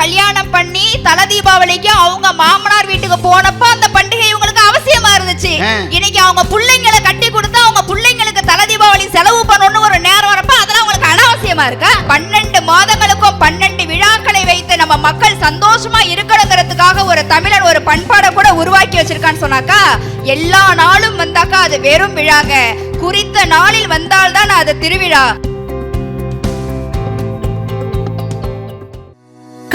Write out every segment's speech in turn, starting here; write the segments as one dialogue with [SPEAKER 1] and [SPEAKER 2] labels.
[SPEAKER 1] கல்யாணம் பண்ணி தல தீபாவளிக்கு அவங்க மாமனார் வீட்டுக்கு போனப்ப அந்த பண்டிகை இவங்களுக்கு அவசியமா இருந்துச்சு. இன்னைக்கு அவங்க பிள்ளைங்களை கட்டி கொடுத்து அவங்க பிள்ளைங்களுக்கு தல தீபாவளி செலவு பண்ணணும்னு ஒரு நேரம் வரப்ப அதெல்லாம் உங்களுக்கு அனாவசியமா இருக்கா? பன்னெண்டு மாதங்களுக்கும் பன்னெண்டு விழாக்களை வைத்து நம்ம மக்கள் சந்தோஷமா இருக்கணுங்கிறதுக்காக ஒரு தமிழன் ஒரு பண்பாடை கூட உருவாக்கி வச்சிருக்கான்னு சொன்னாக்கா எல்லா நாளும் வந்தாக்கா அது வெறும் விழாங்க. குறித்த நாளில் வந்தால்தான் அது திருவிழா.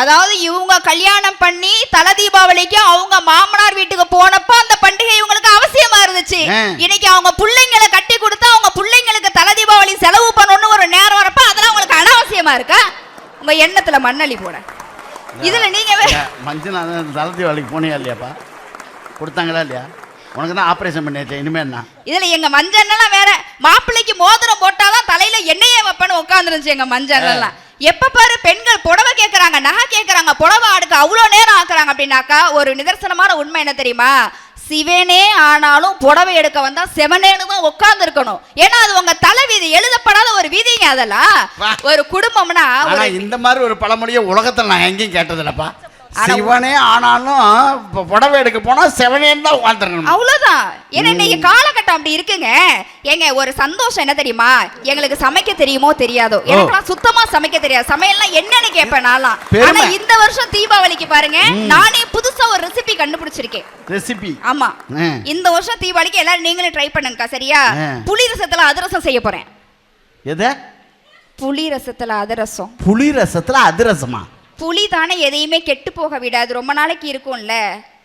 [SPEAKER 1] அதாவது இவங்க கல்யாணம் பண்ணி தல தீபாவளிக்கு அவங்க மாமனார் வீட்டுக்கு போனப்ப அந்த பண்டிகை இவங்களுக்கு அவசியமா இருந்துச்சு. இன்னைக்கு அவங்க பிள்ளைங்களை கட்டி கொடுத்து அவங்க பிள்ளைங்களுக்கு தல தீபாவளி செலவு பண்ணணும்னு ஒரு நேரம் வரப்ப அதெல்லாம் உங்களுக்கு அனாவசியமா இருக்கா? உங்க எண்ணத்துல மண்ணள்ளி போட. இதுல நீங்க
[SPEAKER 2] மஞ்சள் தளர்த்தி வேலைக்கு போனியா இல்லையாப்பா? கொடுத்தாங்களா இல்லையா? உனக்கு தான் ஆப்ரேஷன் பண்ணியாச்சு இனிமே என்ன?
[SPEAKER 1] இதுல எங்க மஞ்சள்லாம் வேற மாப்பிள்ளைக்கு மோதிரம் போட்டாதான் தலையில எண்ணெயே வைப்பேன்னு உட்காந்துருந்துச்சு எங்க மஞ்சள்லாம் எப்ப பாரு பெண்கள் புடவை கேக்குறாங்க நகை கேக்குறாங்க புடவை அடுக்க அவ்வளோ நேரம் ஆக்குறாங்க அப்படின்னாக்கா ஒரு நிதர்சனமான உண்மை என்ன தெரியுமா? சிவனே ஆனாலும் புடவை எடுக்க வந்தா செவனேன்னு தான் உட்கார்ந்து இருக்கணும் ஏன்னா அது உங்க தலை வீதி எழுதப்படாத ஒரு விதிங்க அதெல்லாம். ஒரு குடும்பம்னா
[SPEAKER 2] இந்த மாதிரி ஒரு பழமொழியை உலகத்துல நான் எங்கேயும் கேட்டதில்லப்பா. சிவனே ஆனாலும் புடவை எடுக்க போனா சிவனேன்னு தான் உட்காந்துருக்கணும்
[SPEAKER 1] அவ்வளவுதான். ஏன்னா இன்னைக்கு காலகட்டம் அப்படி இருக்குங்க. ஏங்க ஒரு சந்தோஷம் என்ன தெரியுமா? எங்களுக்கு சமைக்க தெரியுமோ தெரியாதோ? எனக்குலாம் சுத்தமா சமைக்க தெரியாது. சமையல்லாம் என்னன்னு கேட்பேன் நான்லாம். ஆனா இந்த வருஷம் தீபாவளிக்கு பாருங்க நானே புதுசா ஒரு ரெசிபி கண்டுபிடிச்சிருக்கேன்.
[SPEAKER 2] ரெசிபி
[SPEAKER 1] ஆமா. இந்த வருஷம் தீபாவளிக்கு எல்லாரும் நீங்களும் ட்ரை பண்ணுங்கக்கா சரியா. புளி ரசத்துல அதிரசம் செய்ய போறேன்.
[SPEAKER 2] எது?
[SPEAKER 1] புளி ரசத்துல அதிரசம்.
[SPEAKER 2] புளி ரசத்துல அதிரசமா?
[SPEAKER 1] புளி தானே எதையுமே கெட்டு போக விடாது. ரொம்ப நாளைக்கு இருக்கும்ல.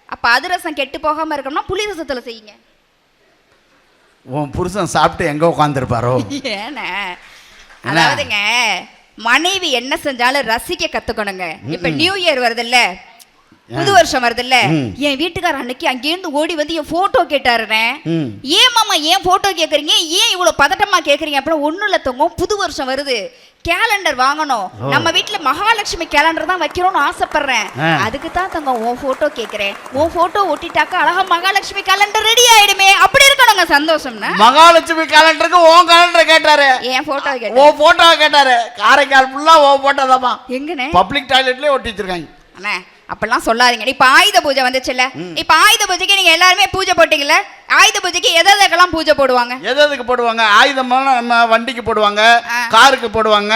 [SPEAKER 1] அப்ப அதிரசம் கெட்டு போகாம இருக்கணும்னா புளி ரசத்துல செய்யுங்க.
[SPEAKER 2] உன் புருஷன் சாப்பிட்டு எங்க உட்காந்துருப்பாரோ
[SPEAKER 1] ஏண்ணே அதாவதுங்க மனைவி என்ன செஞ்சாலும் ரசிக்க கத்துக்கணுங்க. இப்ப நியூ இயர் வருதுல்ல. புது வருஷம் வருதுல்ல. என் வீட்டுக்காரர் அன்னைக்கு அங்கேருந்து ஓடி வந்து என் போட்டோ கேட்டாருண்ணே
[SPEAKER 2] ம்.
[SPEAKER 1] ஏன் மாமா ஏன் போட்டோ கேக்குறீங்க? ஏன் இவ்வளவு பதட்டமா கேக்குறீங்க? அப்புறம் ஒண்ணும் இல்ல தொங்கும் புது வருஷம் வருது. கேலண்டர் வாங்கணும். நம்ம வீட்ல மகாலட்சுமி கேலண்டர் தான் வைக்கணும்னு ஆசைப்படுறேன். அதுக்கு தான் தங்க உன் போட்டோ கேக்குறேன். உன் போட்டோ ஒட்டிட்டாக்கா அழகா மகாலட்சுமி கேலண்டர் ரெடி ஆயிடுமே. அப்படி இருக்கணுங்க சந்தோஷம்னா.
[SPEAKER 2] மகாலட்சுமி கேலண்டருக்கு உன் கேலண்டர் கேட்டாரு.
[SPEAKER 1] என் போட்டோ கேட்டேன்
[SPEAKER 2] உன் போட்டோ கேட்டாரு. காரைக்கால் ஃபுல்லா உன் போட்டோ தான்ப்பா
[SPEAKER 1] எங்கண்ணே?
[SPEAKER 2] பப்ளிக் டாய்லெட்லயே ஒட்டி வச்சிருக்காங்க.
[SPEAKER 1] அண்ணே அப்பெல்லாம் சொல்லாதீங்க. இப்ப ஆயுத பூஜை வந்துச்சுல்ல? இப்ப ஆயுத பூஜைக்கு நீங்க எல்லாருமே பூஜை போட்டீங்கல்ல? ஆயுத பூஜைக்கு எதை எதுக்கெல்லாம் பூஜை போடுவாங்க?
[SPEAKER 2] எது எதுக்கு போடுவாங்க? ஆயுதமெல்லாம் நம்ம வண்டிக்கு போடுவாங்க. காருக்கு போடுவாங்க.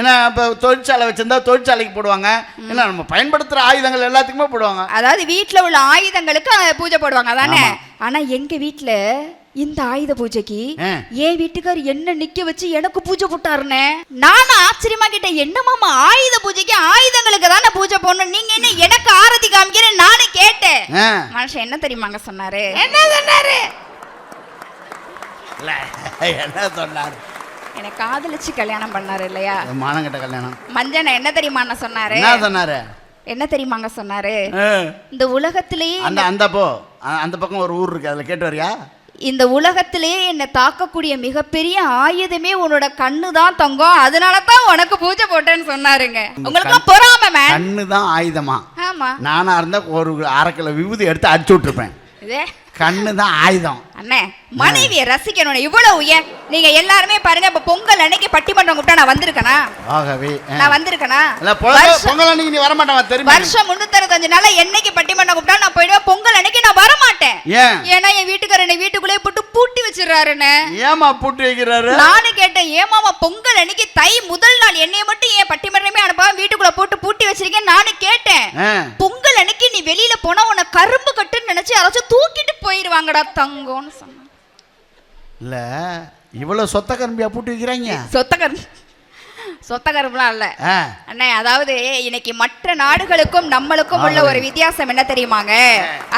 [SPEAKER 2] ஏன்னா இப்போ தொழிற்சாலை வச்சிருந்தா தொழிற்சாலைக்கு போடுவாங்க. ஏன்னா நம்ம பயன்படுத்துற ஆயுதங்கள் எல்லாத்துக்குமே போடுவாங்க.
[SPEAKER 1] அதாவது வீட்ல உள்ள ஆயுதங்களுக்கு பூஜை போடுவாங்க அதானே?
[SPEAKER 2] ஆமா.
[SPEAKER 1] ஆனா எங்க வீட்ல இந்த ஆயுத பூஜைக்கு. என் வீட்டுக்கார் என்ன நிக்க வச்சு எனக்கு பூஜை போட்டாருனே? நானும் ஆச்சரியமா கேட்டேன். என்ன மாமா ஆயுத பூஜைக்கு ஆயுதங்களுக்கு தானே பூஜை போடணும்? நீங்க என்ன எனக்கு ஆரத்தி காமிக்கிறேன் நானும் கேட்டேன். மனுஷன் என்ன தெரியுமாங்க சொன்னாரு? என்ன சொன்னாரு?
[SPEAKER 2] என்ன சொன்னார்?
[SPEAKER 1] எனக்கு காதலிச்சு கல்யாணம் பண்ணாரு இல்லையா?
[SPEAKER 2] மானங்கட்ட கல்யாணம்.
[SPEAKER 1] மஞ்சன என்ன தெரியுமா அண்ணா சொன்னாரு?
[SPEAKER 2] என்ன சொன்னாரு?
[SPEAKER 1] என்ன தெரியுமாங்க சொன்னாரு. இந்த உலகத்திலேயே
[SPEAKER 2] அந்த அந்த போ அந்த பக்கம் ஒரு ஊர் இருக்கு அதுல கேட்டு வரியா?
[SPEAKER 1] இந்த உலகத்திலேயே என்னை தாக்கக்கூடிய மிகப்பெரிய ஆயுதமே உன்னோட கண்ணு தான் தங்கம் அதனால தான் உனக்கு பூஜை போட்டேன்னு சொன்னாருங்க. உங்களுக்கு பொறாம
[SPEAKER 2] கண்ணு தான் ஆயுதமா?
[SPEAKER 1] ஆமா.
[SPEAKER 2] நானா இருந்தா ஒரு அரை கிலோ விபூதி எடுத்து அடிச்சு விட்டுருப்பேன். கண்ணு தான் ஆயுதம்.
[SPEAKER 1] அண்ணே மனைவியை ரசிக்கணும் இவ்வளவு ஏன்? நீங்க எல்லாருமே பாருங்க இப்ப பொங்கல் அன்னைக்கு பட்டிமன்றம் கூப்பிட்டா நான் வந்திருக்கேனா?
[SPEAKER 2] ஆகவே.
[SPEAKER 1] நான் வந்திருக்கேனா?
[SPEAKER 2] இல்ல பொங்கல் அன்னைக்கு நீ வர மாட்டேன் தெரியுமா?
[SPEAKER 1] வருஷம் முன்னூத்தறுபத்தஞ்சு நாள்ல என்னைக்கு பட்டிமன்றம் கூப்பிட்டா நான் போயிடுவேன். பொங்கல் அன்னைக்கு நான் வர மாட்டேன்
[SPEAKER 2] ஏன்?
[SPEAKER 1] ஏன்னா என் வீட்டுக்காரர் என்னை வீட்டுக்குள்ளே போட்டு பூட்டி வச்சிடுறாருன்னு
[SPEAKER 2] ஏமா பூட்டி வைக்கிறாரு?
[SPEAKER 1] நானும் கேட்டேன் ஏமாமா பொங்கல் அன்னைக்கு தை முதல் நாள் என்னைய மட்டும் ஏன் பட்டிமன்றமே அனுப்பாம வீட்டுக்குள்ள போட்டு பூட்டி வச்சிருக்கேன் நானும் கேட்டேன். பொங்கல் அன்னைக்கு நீ வெளியில போனா உன்னை கரும்பு கட்டுன்னு நினைச்சு யாராச்சும் தூக்கிட்டு போயிருவாங்கடா தங்கம்னு சொன்னான்.
[SPEAKER 2] இல்ல இவ்வளவு சொத்த கரும்பியா பூட்டி வைக்கிறாங்க?
[SPEAKER 1] சொத்த கரும்பு சொத்த கரும்புலாம் இல்ல. அண்ணே அதாவது இன்னைக்கு மற்ற நாடுகளுக்கும் நம்மளுக்கும் உள்ள ஒரு வித்தியாசம் என்ன தெரியுமாங்க?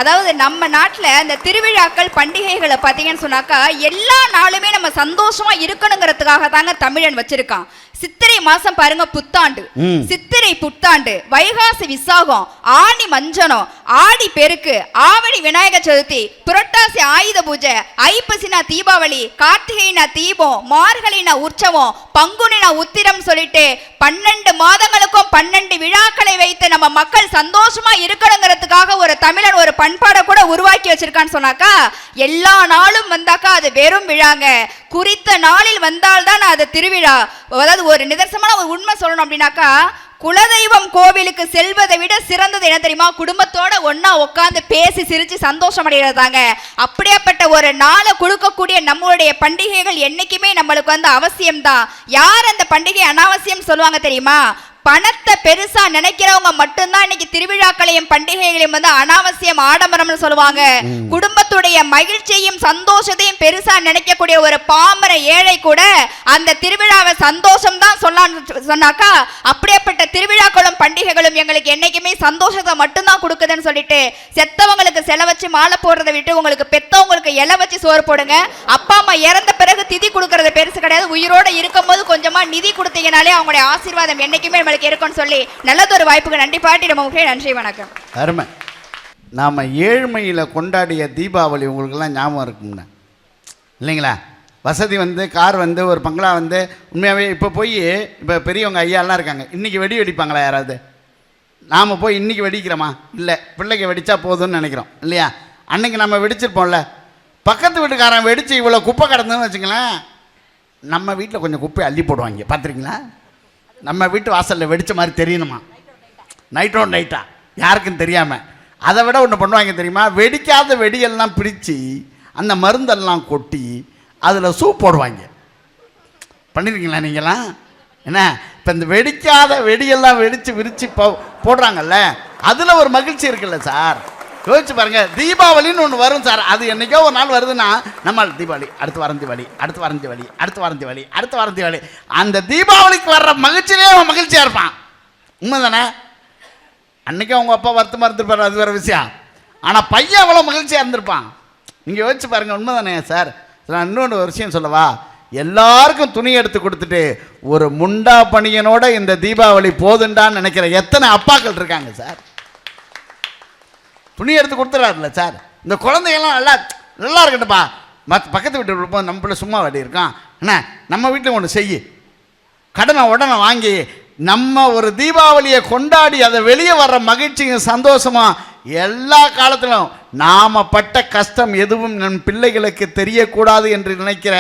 [SPEAKER 1] அதாவது நம்ம நாட்டுல இந்த திருவிழாக்கள் பண்டிகைகளை பாத்தீங்கன்னு சொன்னாக்கா எல்லா நாளுமே நம்ம சந்தோஷமா இருக்கணுங்கிறதுக்காக தாங்க தமிழன் வச்சிருக்கான். சித்திரை மாசம் பாருங்க புத்தாண்டு. சித்திரை புத்தாண்டு வைகாசி விசாகம் ஆனி மஞ்சனம் ஆடி பெருக்கு ஆவணி விநாயக சதுர்த்தி புரட்டாசி ஆயுத பூஜை ஐப்பசினா தீபாவளி கார்த்திகைனா தீபம் மார்கழினா உற்சவம் பங்குனினா உத்திரம் சொல்லிட்டு பன்னெண்டு மாதங்களுக்கும் பன்னெண்டு விழாக்களை வைத்து நம்ம மக்கள் சந்தோஷமா இருக்கணுங்கிறதுக்காக ஒரு தமிழன் ஒரு பண்பாடை கூட உருவாக்கி வச்சிருக்கான்னு சொன்னாக்கா எல்லா நாளும் வந்தாக்கா அது வெறும் விழாங்க குறித்த நாளில் வந்தால்தான் அது திருவிழா. அதாவது ஒரு நிதர்சனமான ஒரு உண்மை சொல்லணும் அப்படின்னாக்கா குலதெய்வம் கோவிலுக்கு செல்வதை விட சிறந்தது என்ன தெரியுமா? குடும்பத்தோட ஒன்னா உட்காந்து பேசி சிரிச்சு சந்தோஷம் அடைகிறதாங்க அப்படியாப்பட்ட ஒரு நாளை கொடுக்கக்கூடிய நம்மளுடைய பண்டிகைகள் என்னைக்குமே நம்மளுக்கு வந்து அவசியம்தான். யார் அந்த பண்டிகை அனாவசியம் சொல்லுவாங்க தெரியுமா? பணத்தை பெருசா நினைக்கிறவங்க மட்டும்தான் இன்னைக்கு திருவிழாக்களையும் பண்டிகைகளையும் வந்து அனாவசியம் ஆடம்பரம்னு சொல்லுவாங்க. குடும்பத்துடைய மகிழ்ச்சியையும் சந்தோஷத்தையும் பெருசா நினைக்கக்கூடிய ஒரு பாமர ஏழை கூட அந்த திருவிழாவை சந்தோஷம் தான் சொல்லான்னு சொன்னாக்கா அப்படியேப்பட்ட திருவிழாக்களும் பண்டிகைகளும் எங்களுக்கு என்னைக்குமே சந்தோஷத்தை மட்டும்தான் கொடுக்குதுன்னு சொல்லிட்டு செத்தவங்களுக்கு செல வச்சு மாலை போடுறதை விட்டு உங்களுக்கு பெத்தவங்களுக்கு இலை வச்சு சோறு போடுங்க. அப்பா அம்மா இறந்த பிறகு திதி கொடுக்கறது பெருசு கிடையாது. உயிரோட இருக்கும்போது கொஞ்சமா நிதி கொடுத்தீங்கனாலே அவங்களுடைய ஆசீர்வாதம் என்னைக்குமே நம்மளுக்கு இருக்கும்னு சொல்லி நல்லதொரு வாய்ப்புக்கு நன்றி பாட்டி நம்ம நன்றி வணக்கம்.
[SPEAKER 2] அருமை. நாம் ஏழ்மையில் கொண்டாடிய தீபாவளி உங்களுக்கெல்லாம் ஞாபகம் இருக்குங்கண்ணா இல்லைங்களா? வசதி வந்து கார் வந்து ஒரு பங்களா வந்து உண்மையாகவே இப்போ போய் இப்போ பெரியவங்க ஐயாலாம் இருக்காங்க. இன்றைக்கி வெடி வெடிப்பாங்களா யாராவது? நாம் போய் இன்றைக்கி வெடிக்கிறோமா? இல்லை. பிள்ளைக்கு வெடித்தா போதும்னு நினைக்கிறோம். இல்லையா? அன்னைக்கு நம்ம வெடிச்சிருப்போம்ல. பக்கத்து வீட்டுக்காரன் வெடித்து இவ்வளோ குப்பை கிடந்ததுன்னு வச்சுங்களேன் நம்ம வீட்டில் கொஞ்சம் குப்பை அள்ளி போடுவாங்க. பார்த்துருக்கீங்களா நம்ம வீட்டு வாசலில் வெடித்த மாதிரி தெரியணுமா? நைட்டோ நைட்டா யாருக்கும் தெரியாமல் அதை விட ஒன்று பண்ணுவாங்க தெரியுமா? வெடிக்காத வெடியெல்லாம் பிரித்து அந்த மருந்தெல்லாம் கொட்டி அதில் சூப் போடுவாங்க. பண்ணியிருக்கீங்களா நீங்களாம் என்ன? இப்போ இந்த வெடிக்காத வெடியெல்லாம் வெடித்து விரித்து போ போடுறாங்கல்ல? அதில் ஒரு மகிழ்ச்சி இருக்குல்ல சார்? யோசிச்சு பாருங்க தீபாவளின்னு ஒன்று வரும் சார். அது என்னைக்கோ ஒரு நாள் வருதுன்னா நம்ம தீபாவளி அடுத்து வாரம் தீபாவளி அடுத்து வாரம் தீபாவளி அடுத்து வாரம் தீபாவளி அடுத்து வாரம் தீபாவளி. அந்த தீபாவளிக்கு வர்ற மகிழ்ச்சியிலே அவன் மகிழ்ச்சியாக இருப்பான். உண்மை தானே அன்றைக்கி அவங்க அப்பா வருத்தமாக இருந்திருப்பாரு அது வேற விஷயம். ஆனால் பையன் அவ்வளோ மகிழ்ச்சியாக இருந்திருப்பான். நீங்கள் யோசிச்சு பாருங்கள் உண்மை தானே சார்? நான் இன்னொன்று ஒரு விஷயம் சொல்லவா? எல்லாருக்கும் துணி எடுத்து கொடுத்துட்டு ஒரு முண்டா பணியனோட இந்த தீபாவளி போதுண்டான்னு நினைக்கிற எத்தனை அப்பாக்கள் இருக்காங்க சார்? துணி எடுத்து கொடுத்துறாருல்ல சார். இந்த குழந்தைகள்லாம் நல்லா நல்லா இருக்கட்டும்ப்பா. மற்ற பக்கத்து வீட்டு இருப்போம் நம்ம பிள்ளை சும்மா வெடி இருக்கான் என்ன நம்ம வீட்டில் ஒன்று செய்யு. கடனை உடனே வாங்கி நம்ம ஒரு தீபாவளியை கொண்டாடி அதை வெளியே வர்ற மகிழ்ச்சியும் சந்தோஷமும் எல்லா காலத்திலும் நாம் பட்ட கஷ்டம் எதுவும் நம் பிள்ளைகளுக்கு தெரியக்கூடாது என்று நினைக்கிற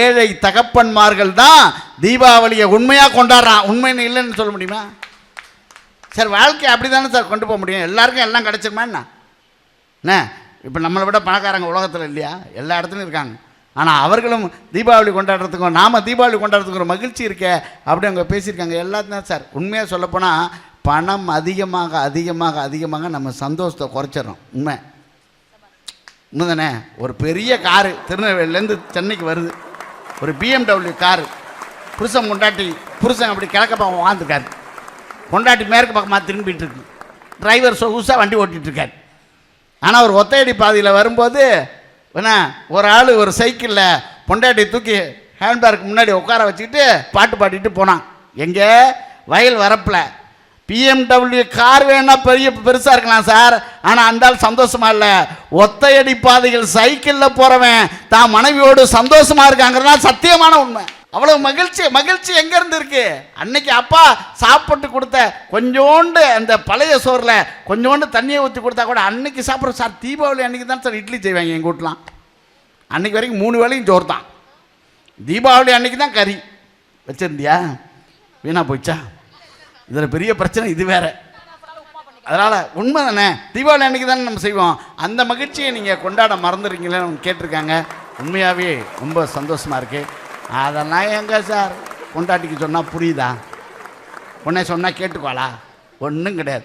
[SPEAKER 2] ஏழை தகப்பன்மார்கள் தான் தீபாவளியை உண்மையாக கொண்டாடுறான். உண்மைன்னு இல்லைன்னு சொல்ல முடியுமா? சார் வாழ்க்கையை அப்படி தானே சார் கொண்டு போக முடியும்? எல்லாருக்கும் எல்லாம் கிடச்சிருமா என்ன? என்ன? இப்போ நம்மளை விட பணக்காரங்க உலகத்தில் இல்லையா? எல்லா இடத்துலையும் இருக்காங்க. ஆனால் அவர்களும் தீபாவளி கொண்டாடுறதுக்கும் நாம் தீபாவளி கொண்டாடுறதுக்கு ஒரு மகிழ்ச்சி இருக்கே அப்படி அவங்க பேசியிருக்காங்க. எல்லாத்தையும் சார். உண்மையாக சொல்லப்போனால் பணம் அதிகமாக அதிகமாக அதிகமாக நம்ம சந்தோஷத்தை குறைச்சிடறோம். உண்மை. உண்மை தானே ஒரு பெரிய காரு திருநெல்வேலியிலேருந்து சென்னைக்கு வருது. ஒரு பிஎம்டபிள்யூ காரு. புருஷன் கொண்டாட்டி புருஷன் அப்படி கிழக்க பக்கம் வாழ்ந்துருக்காரு. கொண்டாட்டி மேற்கு பக்கமாக திரும்பிட்டு இருக்கு. டிரைவர் சொகுசாக வண்டி ஓட்டிகிட்டு இருக்காரு ஆனால் ஒரு ஒத்தையடி பாதையில் வரும்போது என்ன ஒரு ஆள் ஒரு சைக்கிளில் பொண்டாட்டி தூக்கி ஹேண்ட்பேக் முன்னாடி உட்கார வச்சுக்கிட்டு பாட்டு பாடிட்டு போனான். எங்கே? வயல் வரப்பில். பிஎம்டபிள்யூ கார் வேணால் பெரிய பெருசாக இருக்கலாம் சார். ஆனால் அந்த ஆள் சந்தோஷமா இல்லை. ஒத்தையடி பாதையில் சைக்கிளில் போகிறவன் தான் மனைவியோடு சந்தோஷமா இருக்காங்கிறதுனா சத்தியமான உண்மை. அவ்வளவு மகிழ்ச்சி மகிழ்ச்சி எங்கேருந்து இருக்கு? அன்னைக்கு அப்பா சாப்பிட்டு கொடுத்த கொஞ்சோண்டு அந்த பழைய சோறில் கொஞ்சோண்டு தண்ணியை ஊற்றி கொடுத்தா கூட அன்னைக்கு சாப்பிட்ற சார் தீபாவளி அன்னைக்கு தான் சார் இட்லி செய்வாங்க எங்கள் வீட்லாம் அன்னைக்கு வரைக்கும் மூணு வேளையும் சோறு தான். தீபாவளி அன்னைக்கு தான் கறி. வச்சிருந்தியா? வீணா போச்சா இதில் பெரிய பிரச்சனை இது வேற. அதனால் உண்மை தானே? தீபாவளி அன்னைக்கு தானே நம்ம செய்வோம். அந்த மகிழ்ச்சியை நீங்கள் கொண்டாட மறந்துடுறீங்களேன்னு கேட்டிருக்காங்க. உண்மையாகவே ரொம்ப சந்தோஷமாக இருக்குது அதெல்லாம் எங்கே சார்? பொண்டாட்டிக்கு சொன்னால் புரியுதா? உன்னை சொன்னால் கேட்டுக்கோளா ஒன்றும் கிடையாது.